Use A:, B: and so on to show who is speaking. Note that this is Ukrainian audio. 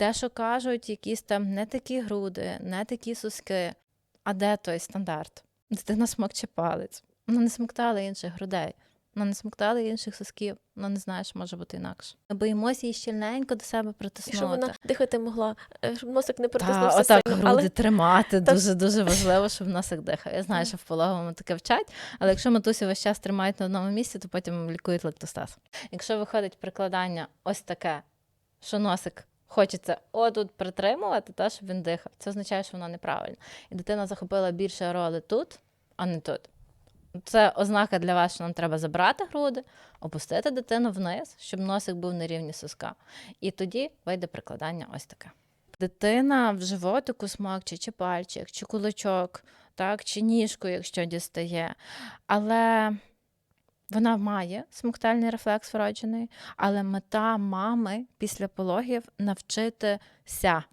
A: Те, що кажуть, якісь там не такі груди, не такі соски. А де той стандарт? Дитина смокче палець. Вона не смоктала інших грудей. Вона не смоктала інших сосків. Вона не знає, що може бути інакше. Боїмося її щільненько до себе притиснути.
B: Щоб вона дихати могла, е, щоб носик не
A: Та,
B: притиснувся
A: отак
B: сильно.
A: груди
B: Але
A: тримати
B: Так.
A: дуже дуже важливо, щоб носик дихав. Я знаю, що в пологовому таке вчать, але якщо матусі весь час тримають на одному місці, то потім лікують лактостаз. Якщо виходить прикладання ось таке, що носик хочеться отут притримувати, та, щоб він дихав, це означає, що воно неправильно. І дитина захопила більше роли тут, а не тут. Це ознака для вас, що нам треба забрати груди, опустити дитину вниз, щоб носик був на рівні соска. І тоді вийде прикладання ось таке. Дитина в животику смокче, чи пальчик, чи кулачок, так, чи ніжку, якщо дістає. Але вона має смоктальний рефлекс вроджений, але мета мами після пологів навчитися